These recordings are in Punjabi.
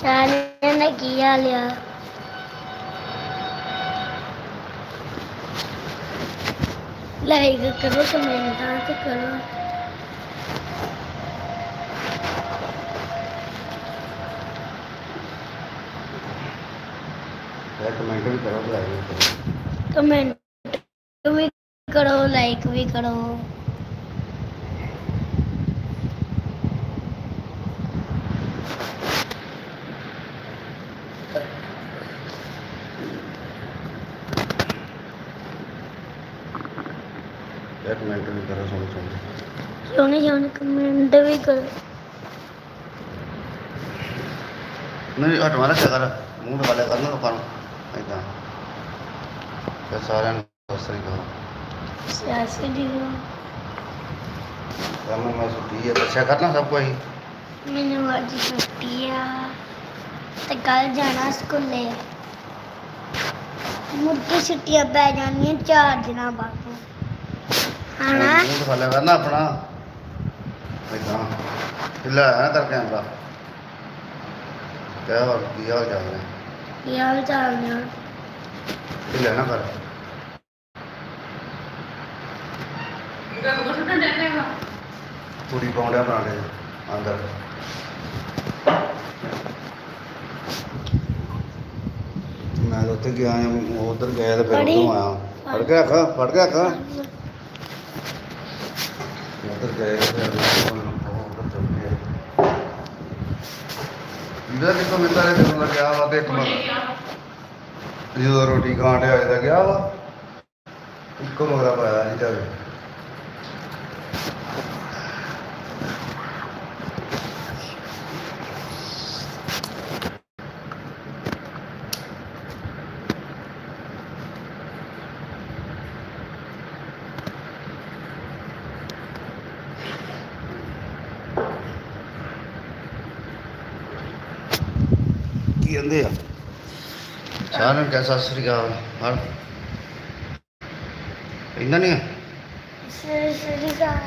ਸਾਰਿਆਂ ਨੇ ਕੀ ਹਾਲ ਆ? ਲਾਈਕ ਕਰੋ ਕਮੈਂਟ ਤੇ ਕਰੋ। ਕਮੈਂਟ ਵੀ ਕਰੋ ਲਾਈਕ ਵੀ ਕਰੋ। ਕਮੈਂਟ ਵੀ ਕਰੋ ਲਾਈਕ ਵੀ ਕਰੋ। ਇਹ ਕਮੈਂਟ ਵੀ ਕਰੋ ਸੋਹਣੇ ਸੋਹਣੇ ਸੋਹਣੇ ਸੋਹਣੇ ਕਮੈਂਟ ਵੀ ਕਰੋ। ਨਹੀਂ ਹਟਵਾ ਰੱਖਿਆ ਕਰ। ਮੂੰਹ ਤੇ ਵਾਲੇ ਕਰਨਾ ਲੋਕਾਂ ਨੂੰ। ਏਦਾਂ। ਤੇ ਸਾਰਿਆਂ ਨੂੰ ਸਤਿ ਸ੍ਰੀ ਅਕਾਲ। ਸਿਆਸੀ ਦੀ ਕੰਮ ਮੈਂ ਛੁੱਟੀ ਹੈ ਦੱਸਿਆ ਕਰਨਾ ਸਭ ਹੀ। ਮੈਨੂੰ ਅੱਜ ਛੁੱਟੀ ਆ। ਤੇ ਕੱਲ ਜਾਣਾ ਸਕੂਲੇ। ਮੁੜ ਕੇ ਛੁੱਟੀਆਂ ਪੈ ਜਾਣੀਆਂ ਚਾਰ ਦਿਨਾਂ ਬਾਅਦ। ਮੂੰਹ ਵਾਲੇ ਕਰਨਾ ਆਪਣਾ। ਏਦਾਂ ਢਿੱਲਾ ਹੈ ਨਾ ਕਰ ਕੈਮਰਾ ਕਿਆ ਹੋਰ ਕੀ ਹਾਲ ਚਾਲ ਹੈ ਕੀ ਹਾਲ ਚਾਲ ਨੇ? ਢਿੱਲਾ ਨਾ ਕਰ। ਕੁੜੀ ਪਾਉਂਦਿਆ ਬਣਾਣੇ ਅੰਦਰ। ਮੈਂ ਤਾਂ ਉੱਥੇ ਗਿਆ ਹਾਂ ਉਧਰ ਗਿਆ ਤੇ ਫਿਰ? ਉੱਥੋਂ ਆਇਆ। ਫੜ ਕੇ ਰੱਖ ਫੜ ਕੇ ਰੱਖ। ਉਧਰ ਗਏ ਇਹਦਾ ਕਿਤੋਂ ਮਿਲਦਾ ਹੈ ਤੈਨੂੰ ਲੱਗਿਆ ਵਾ ਤੇ ਇੱਕ ਮਗਰ ਜਦੋਂ ਰੋਟੀ ਖਾਣ ਤੇ ਆਇਆ ਤਾਂ ਗਿਆ ਵਾ। ਇੱਕੋ ਮਗਰਾ ਪਾਇਆ ਨਹੀਂ ਤਾਂ ਕੀ ਕਹਿੰਦੇ ਆ। ਸਾਰਿਆਂ ਨੂੰ ਕਹਿ ਸਤਿ ਸ੍ਰੀ ਅਕਾਲ ਹਰ। ਇੰਨਾ ਨਹੀਂ ਆ? ਸ੍ਰੀ ਅਕਾਲ।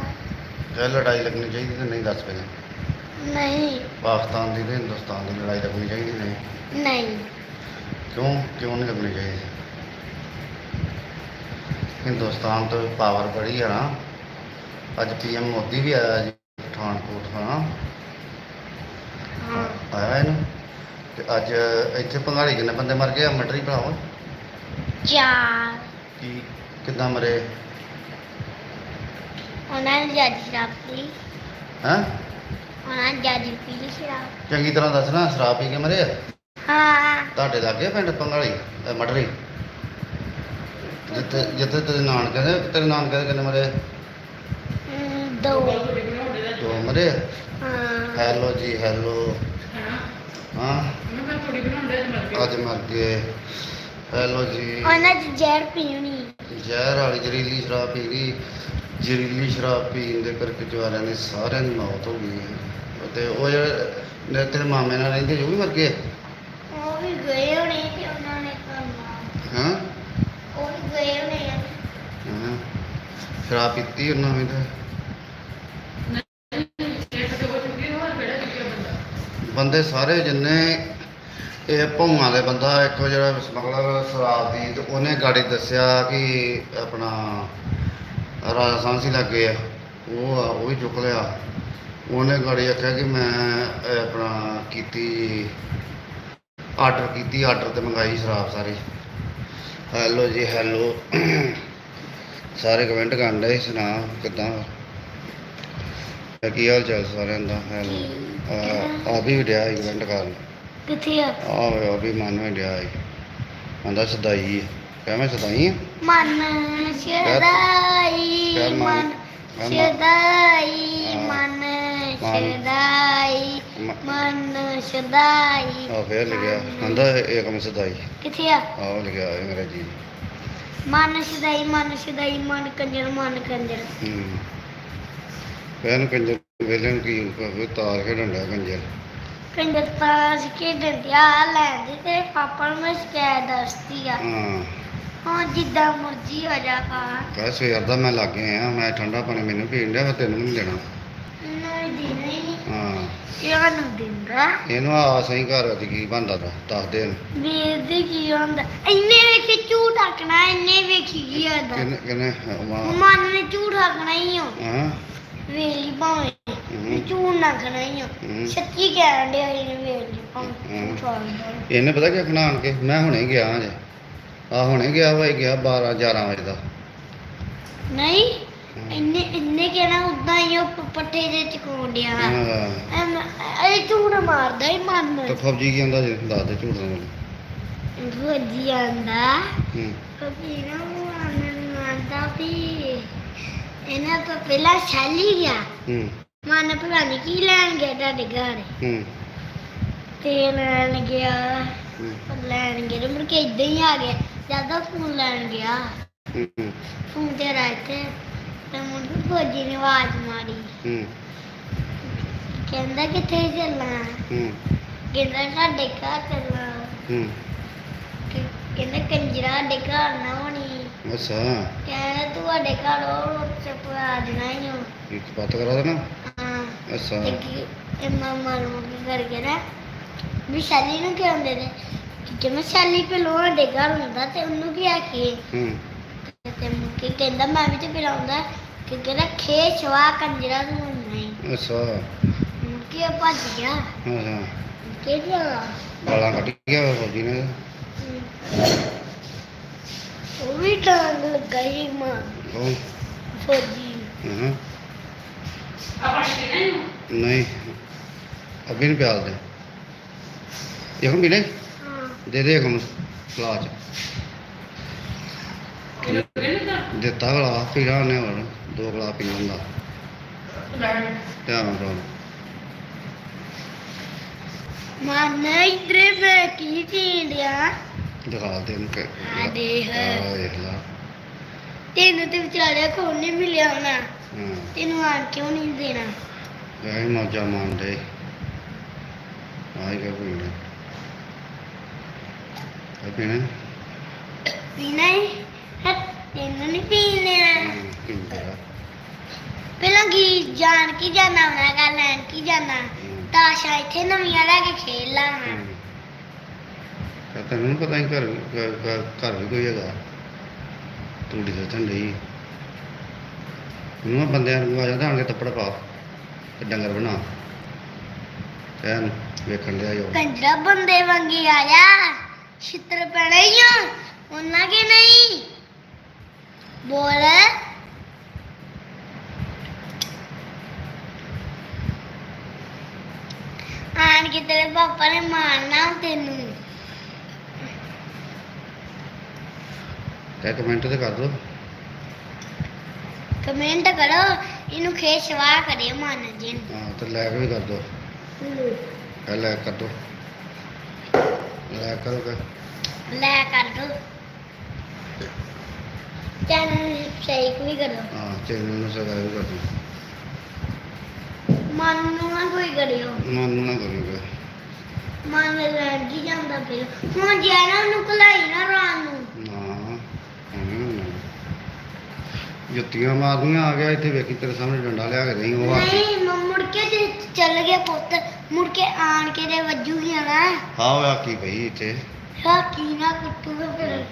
ਕਹਿ ਲੜਾਈ ਲੱਗਣੀ ਚਾਹੀਦੀ ਤੇ ਨਹੀਂ ਦੱਸ ਪਹਿਲਾਂ ਨਹੀਂ। ਪਾਕਿਸਤਾਨ ਦੀ ਤੇ ਹਿੰਦੁਸਤਾਨ ਦੀ ਲੜਾਈ ਲੱਗਣੀ ਚਾਹੀਦੀ ਨਹੀਂ। ਨਹੀਂ। ਕਿਉਂ? ਕਿਉਂ ਨਹੀਂ ਲੱਗਣੀ ਚਾਹੀਦੀ? ਹਿੰਦੁਸਤਾਨ ਤੋਂ ਪਾਵਰ ਬੜੀ ਆ ਨਾ। ਅੱਜ ਪੀਐਮ ਮੋਦੀ ਵੀ ਆਇਆ ਜੀ ਪਠਾਨਕੋਟ ਹਾਂ ਹਾਂ। ਆਇਆ ਇਹਨੂੰ? ਤੇ ਅੱਜ ਇੱਥੇ ਪੰਗਾਲੀ ਕਿੰਨੇ ਬੰਦੇ ਮਰ ਗਏ ਆ? ਮਟਰੀ ਭਰਾਓ ਚਾਰ। ਕੀ ਕਿੱਦਾਂ ਮਰੇ? ਉਹਨਾਂ ਨੇ ਜੱਜ ਸ਼ਰਾਬ ਪੀ। ਹੈਂ? ਉਹਨਾਂ ਨੇ ਜੱਜ ਪੀ ਲਈ ਸ਼ਰਾਬ। ਚੰਗੀ ਤਰ੍ਹਾਂ ਦੱਸਣਾ ਸ਼ਰਾਬ ਪੀ ਕੇ ਮਰੇ ਆ? ਹਾਂ। ਤੁਹਾਡੇ ਲਾਗੇ ਪਿੰਡ ਪੰਗਾਲੀ ਅਹ ਮਟਰੀ ਜਿੱਥੇ ਜਿੱਥੇ ਤੇਰੇ ਨਾਨਕੇ ਦੇ ਤੇਰੇ ਨਾਨਕੇ ਦੇ ਕਿੰਨੇ ਮਰੇ ਹਮ, ਦੋ। ਦੋ ਮਰੇ ਹਾਂ। Hello ji hello. ਹਾਂ। ਅੱਜ ਮਰ ਗਏ ਹੈਲੋ ਜੀ। ਉਹਨਾਂ ਦੀ ਜ਼ਹਿਰ ਪੀਣੀ। ਜ਼ਹਿਰ ਵਾਲੀ ਜ਼ਹਿਰੀਲੀ ਸ਼ਰਾਬ ਪੀ ਲਈ। ਜ਼ਹਿਰੀਲੀ ਸ਼ਰਾਬ ਪੀਣ ਦੇ ਕਰਕੇ ਜਵਾਰਿਆਂ ਦੀ ਸਾਰਿਆਂ ਦੀ ਮੌਤ ਹੋ ਗਈ ਹੈ। ਤੇ ਉਹ ਜਿਹੜੇ ਨੇ ਤੇਰੇ ਮਾਮੇ ਨਾਲ ਰਹਿੰਦੇ ਜੋ ਵੀ ਮਰ ਗਏ? ਉਹ ਵੀ ਗਏ ਹੋਣੇ ਤੇ ਉਹਨਾਂ ਨੇ ਕਰਨਾ ਹਾਂ? ਉਹ ਵੀ ਗਏ ਹੋਣੇ ਆ। ਹਾਂ। ਸ਼ਰਾਬ ਪੀਤੀ ਉਹਨਾਂ ਵੀ ਤਾਂ? ਬੰਦੇ ਸਾਰੇ ਜਿੰਨੇ ਇਹ ਭੌਂਆਂ ਦੇ ਬੰਦਾ ਇੱਕ ਜਿਹੜਾ ਸਮਗਲਰ ਸ਼ਰਾਬ ਦੀ ਤੇ ਉਹਨੇ ਗਾੜੀ ਦੱਸਿਆ ਕਿ ਆਪਣਾ ਰਾਜਾ ਸਾਂਸੀ ਲੱਗੇ ਆ। ਉਹ ਆ, ਉਹ ਵੀ ਚੁੱਕ ਲਿਆ। ਉਹਨੇ ਗਾੜੀ ਆਖਿਆ ਕਿ ਮੈਂ ਆਪਣਾ ਕੀਤੀ, ਆਰਡਰ ਕੀਤੀ, ਆਰਡਰ ਤੇ ਮੰਗਾਈ ਸ਼ਰਾਬ ਸਾਰੀ। Hello ji, hello. ਸਾਰੇ ਕਮੈਂਟ ਕਰਨ ਡਏ ਸੁਣਾ ਕਿੱਦਾਂ? ਕੀ ਹਾਲ ਚਾਲ ਸਾਰਿਆਂ ਦਾ? ਹੈਲੋ। ਆ ਵੀ ਡਿਆ ਕਮੈਂਟ ਕਰਨ। ਕਿੱਥੇ ਆ? ਆਵੇ ਉਹ ਵੀ ਮਨ ਵਿੱਚ ਡਿਆ ਸੀ। ਆਂਦਾ ਸਦਾਈ ਕਹਿ ਮੈਂ ਸਦਾਈ ਹਾਂ ਮਨ ਸ਼ਦਾਈ ਮਨ ਸ਼ਦਾਈ। ਮਨ। ਸ਼ਦਾਈ ਮਨ ਸ਼ਦਾਈ ਆ ਫੇਰ ਲਿਖਿਆ। ਆਂਦਾ ਇਹ ਮੈਂ ਸਦਾਈ। ਕਿੱਥੇ ਆ? ਆਹ ਲਿਖਿਆ ਅੰਗਰੇਜ਼ੀ ਮਨ ਸ਼ਦਾਈ ਮਨ ਸ਼ਦਾਈ ਮਨ ਕੰਜਰ ਮਨ ਕੰਜਰ। ਹੂੰ। ਕਹਿਣ ਕੰਜਰ ਵੇਲੇ ਨੂੰ ਕੀ ਕੋਈ ਤਾਰ ਖੇਡਣ ਡਿਆ ਕੰਜਰ ਕੰਜਰ ਤਾਸ਼ ਖੇਡਣ ਦਿਆ ਲੈਂਦੀ ਤੇ ਪਾਪਾ ਨੂੰ ਮੈਂ ਸ਼ਿਕਾਇਤ ਦੱਸਦੀ ਆ। ਹਾਂ। ਹਾਂ ਜਿੱਦਾਂ ਮਰਜ਼ੀ ਹੋ ਜਾ ਕਾ ਕਹਿ ਸਵੇਰ ਦਾ ਮੈਂ ਲੱਗੇ ਆ ਮੈਂ ਠੰਡਾ ਪਾਣੀ ਮੈਨੂੰ ਪੀਣ ਮੈਂ ਤੈਨੂੰ ਨਹੀਂ ਦੇਣਾ। ਨਹੀਂ ਦੇਣਾ ਹੀ ਨਹੀਂ। ਹਾਂ। ਕਿਉਂ ਨੂੰ ਦਿੰਦਾ? ਇਹਨੂੰ ਆ ਸਹੀ ਘਰ ਦੀ ਕੀ ਬੰਦਾ ਦਾ ਦੱਸ ਦੇ ਇਹਨੂੰ। ਵੀਰ ਦੇ ਕੀ ਹੁੰਦਾ। ਇੰਨੇ ਵੇਖੀ ਝੂਠ ਆਕਣਾ ਇੰਨੇ ਵੇਖੀ ਕੀ ਹੁੰਦਾ ਕਿੰਨੇ ਕਿੰਨੇ? ਮਾਂ ਨੇ ਝੂਠ ਆਕਣਾ ਹੀ ਹੋ। ਹਾਂ ਵੇਲੀ ਭਾਵੇਂ। ਹੂੰ। ਝੂਠ ਨਾ ਹੂੰ। ਸੱਚੀ ਕਹਿਣ ਦੇ ਇਹਨੇ ਵੇਲੀ ਭਾਵੇਂ ਹੂੰ। ਝੂਠ ਆਕਣਾ ਇਹਨੇ ਪਤਾ ਕੀ ਆਖਣਾ ਆਣ ਕੇ? ਮੈਂ ਹੁਣੇ ਗਿਆ ਜੇ। ਆ ਹੁਣੇ ਗਿਆ ਹੋਏ ਗਿਆ 12 11 ਵਜੇ ਦਾ। ਨਹੀਂ ਇੰਨੇ ਇੰਨੇ ਕਹਿਣਾ ਉਦਾਂ ਹੀ ਉਹ ਪੱਠੇ ਦੇ ਚਕਾਉਣ ਡਿਆ ਹਾਂ। ਇਹ ਝੂਠ ਮਾਰਦਾ ਹੀ ਮਨ। ਤੇ ਫੌਜੀ ਕੀ ਕਹਿੰਦਾ ਜੇ ਦੱਸ ਦੇ ਝੂਠ ਨਾ ਭੋਜੀ ਆਂਦਾ ਹੂੰ। ਕਦੀ ਨਾ ਉਹ ਆਂਦਾ ਵੀ ਇਹਨਾਂ ਤੋਂ ਪਹਿਲਾਂ ਸ਼ੈਲੀ ਗਿਆ। ਹੂੰ। ਮਨ ਪਤਾ ਨਹੀਂ ਕੀ ਲੈਣ ਗਿਆ ਤੁਹਾਡੇ ਘਰ? ਹੂੰ। ਤੇ ਲੈਣ ਗਿਆ। ਹੂੰ, ਲੈਣ ਗਿਆ ਤੇ ਮੁੜ ਕੇ ਇਦਾਂ ਹੀ ਆ ਗਿਆ। ਜ਼ਿਆਦਾ ਫੋਨ ਲੈਣ ਗਿਆ। ਹੂੰ ਫੋਨ ਤੇ ਰਾਤੇ ਤੇ। ਮੁੜ ਕੇ ਫੌਜੀ ਨੇ ਆਵਾਜ਼ ਮਾਰੀ। ਹੂੰ। ਕਹਿੰਦਾ ਕਿੱਥੇ ਚੱਲਣਾ? ਹੂੰ। ਕਹਿੰਦਾ ਸਾਡੇ ਘਰ ਚੱਲਣਾ। ਹੂੰ। ਕਿ- ਕਹਿੰਦਾ ਕੰਜਰਾ ਸਾਡੇ ਘਰ ਨਾ ਹੋਣੀ। ਅੱਛਾ। ਕਹਿੰਦਾ ਤੁਹਾਡੇ ਘਰ ਉਹ ਚੁੱਪ ਦੇਣਾ ਹੀ ਹੋ ਕੀ ਪਤ ਕਰਾ ਦੇਣਾ। ਅੱਛਾ। ਕੀ ਇਹ ਮਾਮਾ ਨੂੰ ਕੀ ਕਰਕੇ ਨਾ ਵੀ ਸ਼ਾਲੀ ਨੂੰ ਕਿਉਂ ਦੇ ਦੇ ਕਿ ਜਿਵੇਂ ਸ਼ਾਲੀ ਪਹਿਲੋਂ ਸਾਡੇ ਘਰ ਹੁੰਦਾ ਤੇ ਉਹਨੂੰ ਕੀ ਆਖੀਏ ਹੂੰ। ਤੇ- ਮੁੱਕੀ ਕਹਿੰਦਾ ਮੈਂ ਵੀ ਤੇ ਪਿਲਾਉਂਦਾ ਕਿ ਕਹਿੰਦਾ ਖੇ ਛਵਾ ਕੰਜਰਾ ਨੂੰ ਨਹੀਂ। ਅੱਛਾ। ਮੁੱਕੀ ਭੱਜ ਗਿਆ। ਅੱਛਾ। ਕਿ ਗਿਆ? ਗਾਲਾਂ ਕੱਢ ਗਿਆ ਫੌਜੀ ਨੇ। ਉਹ ਵੀ ਟਾਂਗ ਲੱਗਾ ਹੀ ਮਾਂ। ਫੌਜੀ। ਹਾਂ। ਅੱਗੇ ਨਹੀਂ ਪਿਆਲ ਦੇ। ਇਹ ਹਮ ਮਿਲੇ ਹਾਂ। ਦੇ ਦੇ ਹਮ ਕਲਾਚ ਦਿੱਤਾ ਗਲਾ ਪੀਣਾ ਉਹਨੇ ਹੁਣ ਦੋ ਗਲਾ ਪੀ ਲੈਂਦਾ ਧਿਆਨ ਨਾਲ ਮਨ ਇਧਰੇ ਮੈਂ ਕੀ ਪੀਂਦਿਆ ਦਿਖਾ ਦੇ ਇਹਨੂੰ ਕਿ ਆ ਦੇਖ। ਤੈਨੂੰ ਤੇ ਵਿਚਾਰਿਆ ਕੋਲ ਨਹੀਂ ਮਿਲਿਆ ਹੋਣਾ। ਤੈਨੂੰ ਆਣ ਕਿਉਂ ਨਹੀਂ ਦੇਣਾ? ਇਹ ਹੀ ਮੌਜਾਂ ਮਾਣਦੇ ਆਈ ਕੇ ਪੀਣੇ ਇਹ ਪੀਣੇ? ਪੀਣਾ ਹੀ ਹੈ ਤੈਨੂੰ ਨਹੀਂ ਪੀਣ। ਦੇਣਾ ਪੀਂਦੇ ਆ ਪਹਿਲਾਂ ਕੀ ਜਾਣ ਕੀ ਜਾਣਾ ਹੋਣਾ ਗਾ ਲੈਣ ਕੀ ਜਾਣਾ? ਤਾਸ਼ਾ ਇੱਥੇ ਨਵੀਆਂ ਲੈ ਕੇ ਖੇਡ ਲਾਣਾ ਤੈਨੂੰ ਪਤਾ ਹੀ ਘਰ ਵੀ- ਘਰ- ਕੋਈ ਹੈਗਾ। ਹੀ ਨੂੰ ਬੰਦਿਆਂ ਨੂੰ ਆ ਜਾਂਦਾ ਆਣ ਕੇ ਤੱਪੜ ਪਾ ਤੇ ਡੰਗਰ ਬਣਾ। ਕਹਿਣ ਵੇਖਣ ਲਿਆ ਜੋ ਕੰਜਰਾ ਬੰਦੇ ਵਾਂਗੀ ਆ ਜਾ। ਛਿੱਤਰ ਪੈਣਾ ਹੀ ਆ ਉਹਨਾਂ ਕੇ ਨਹੀਂ? ਬੋਲ। ਆਣ ਕੇ ਤੇਰੇ ਪਾਪਾ ਨੇ ਮਾਰਨਾ ਤੈਨੂੰ। ਕਹਿ ਕਮੈਂਟ ਤੇ ਕਰ ਦੋ। ਕਮੈਂਟ ਕਰੋ ਇਹਨੂੰ ਖੇਸ਼ਵਾ ਕਰਿਓ ਮਨ ਜੀ। ਹਾਂ ਤੇ ਲਾਇਕ ਵੀ ਕਰ ਦੋ। ਕਹਿ ਲਾਇਕ ਕਰ ਦੋ। ਲਾਇਕ ਕਰੋ ਕਿ ਲੈ ਕਰ ਦੋ। ਚੈਨਲ ਸਬਸਕ੍ਰਾਈਬ ਵੀ ਕਰੋ। ਹਾਂ ਚੈਨਲ ਨੂੰ ਸਬਸਕ੍ਰਾਈਬ ਕਰ ਦੋ ਮਨ ਨੂੰ ਨਾ ਕੋਈ ਕਰਿਓ। ਮਨ ਨੂੰ ਨਾ ਕਰੋਗੇ ਮਨ ਲੱਗ ਹੀ ਜਾਂਦਾ ਫਿਰ। ਹੁਣ ਜੈਨਾ ਨੂੰ ਕਲਾਈ ਨਾ ਰਾਤ ਨਾ ਐਵੇਂ ਨਾ ਨਾ। ਜੁੱਤੀਆਂ ਮਾਰਦੀਆਂ ਆ ਗਿਆ ਇੱਥੇ ਵੇਖੀ ਤੇਰੇ ਸਾਹਮਣੇ ਡੰਡਾ ਲਿਆ ਕੇ ਨਹੀਂ ਉਹ ਆ ਕੇ ਨਹੀਂ ਮ- ਮੁੜ ਕੇ ਜੇ ਚੱਲ ਗਿਆ ਪੁੱਤ ਮੁੜ ਕੇ ਆਣ ਕੇ ਦੇ ਵੱਜੂਗੀ ਨਾ ਹਾਂ ਹੋਇਆ ਕੀ ਪਈ ਇੱਥੇ। ਹਾਂ ਕੀ ਨਾ ਕੁੱਟੂਗਾ ਫਿਰ।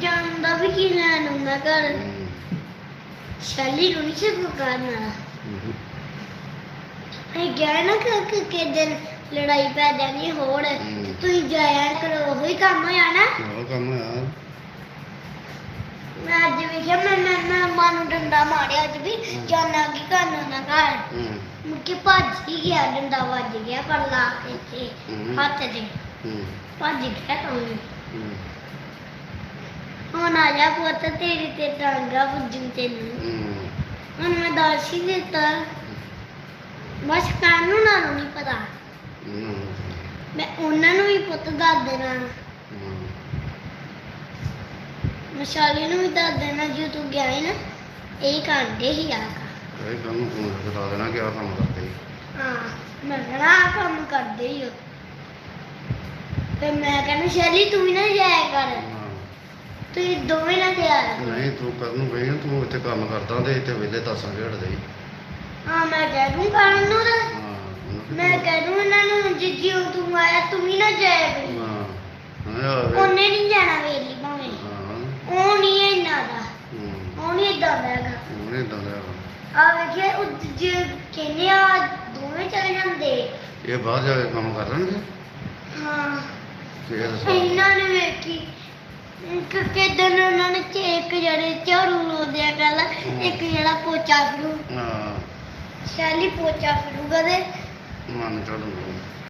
ਜਾਂਦਾ ਵੀ ਕੀ ਲੈਣ ਹੁੰਦਾ ਘਰ? ਹਮ, ਸ਼ੈਲੀ ਨੂੰ ਨਹੀਂ ਸੀ ਕੋਈ ਕਰਨਾ ਹਮ, ਅਸੀਂ ਗਏ ਨਾ ਕਿ ਕਿ ਦਿਨ ਲੜਾਈ ਪੈ ਜਾਣੀ ਹਮ। ਤੁਸੀਂ ਜਾਇਆ ਕਰੋ ਉਹੀ ਕੰਮ ਹੋਇਆ ਨਾ? ਉਹ ਕੰਮ ਯਾਰ ਮੈਂ ਅੱਜ ਵੇਖਿਆ ਮੈਂ ਮੈਂ ਮੈਂ ਮਾਂ ਨੂੰ ਡੰਡਾ ਮਾਰਿਆ ਅੱਜ ਵੀ। ਜਾਣਾ ਕੀ ਕਰਨਾ ਨਾ ਘਰ। ਹਮ, ਮੁੜ ਕੇ ਭੱਜ ਹੀ ਗਿਆ ਡੰਡਾ ਵੱਜ ਗਿਆ ਪਰ ਲਾ ਕੇ ਇੱਥੇ ਹਮ। ਹੱਥ ਹਮ, ਭੱਜ ਗਿਆ ਤੂੰ ਹੁਣ ਆ ਜਾ ਪੁੱਤ ਤੇਰੀ ਤੇ ਟਾਂਗਾ ਪੁੱਜੂ ਤੈਨੂੰ। ਹੁਣ ਮੈਂ ਦੱਸ ਹੀ ਦਿੱਤਾ। ਬਸ ਕਾਨੂੰ ਨਾ ਨਹੀਂ ਪਤਾ। ਮੈਂ ਉਹਨਾਂ ਨੂੰ ਵੀ ਪੁੱਤ ਦੱਸ ਦੇਣਾ। ਮਸ਼ਾਲੀ ਨੂੰ ਵੀ ਦੱਸ ਦੇਣਾ ਜੇ ਤੂੰ ਗਿਆ ਹੈ ਨਾ ਇਹ ਕਾਂਡੇ ਹੀ ਆ ਇਹ ਕੰਮ ਫੋਨ ਬਤਾ ਦੇਣਾ ਕਿ ਆਹ ਕੰਮ ਕਰਦੇ ਸੀ। ਹਾਂ ਮੈਂ ਕਹਿਣਾ ਆਹ ਕੰਮ ਕਰਦੇ ਹੀ ਹੋ ਤੇ ਮੈਂ ਕਹਿੰਦਾ ਸ਼ੈਲੀ ਤੂੰ ਵੀ ਨਾ ਜਾਇਆ ਕਰ ਹਾਂ। ਤੁਸੀਂ ਦੋਵੇਂ ਨਾ ਜਾਇਆ ਕਰੋ। ਨਹੀਂ ਤੂੰ ਕਰਨ ਨੂੰ ਗਈ ਨਾ ਤੂੰ ਇੱਥੇ ਕੰਮ ਕਰਦਾ ਤੇ ਇੱਥੇ ਵਿਹਲੇ ਤਾਸਾਂ ਖੇਡਦੇ ਸੀ ਹਾਂ ਮੈਂ ਕਹਿ ਦੂੰ ਕਰਨ ਨੂੰ ਤਾਂ ਹਾਂ ਮੈਂ ਕਹਿ ਦੂੰ ਇਹਨਾਂ ਨੂੰ ਜਿੱਜੀਓ ਤੂੰ ਆਇਆ ਤੂੰ ਵੀ ਨਾ ਜਾਇਆ ਕਰੀ ਹਾਂ। ਉਹਨੇ ਨਹੀਂ ਜਾਣਾ ਵੇਲੀ ਉਹ ਨਹੀਂ ਹੈ ਇੰਨਾ ਦਾ। ਹੂੰ। ਉਹ ਨਹੀਂ ਇਦਾਂ ਦਾ ਹੈਗਾ। ਉਹਨੇ ਦੰਦਿਆ ਆ ਵੇਖਿਆ ਉਹ ਜੇ ਕਹਿੰਦੇ ਆ ਦੋਵੇਂ ਚਲੇ ਜਾਂਦੇ। ਇਹ ਬਾਹਰ ਜਾ ਕੇ ਕੰਮ ਕਰ ਲੈਣਗੇ? ਹਾਂ। ਕੀ ਦੱਸੋ। ਇਹਨਾਂ ਨੇ ਵੇਖੀ ਕਿ ਕਿਦਨ ਉਹਨਾਂ ਨੇ ਚ- ਇੱਕ ਜਿਹੜੇ ਝਾੜੂ ਲਾਉਂਦੇ ਆ ਪਹਿਲਾਂ ਇੱਕ ਜਿਹੜਾ ਪੋਚਾ ਫਰੂ ਹਾਂ। ਸ਼ੈਲੀ ਪੋਚਾ ਫਰੂਗਾ ਤੇ ਮਨ ਚੜੂਗਾ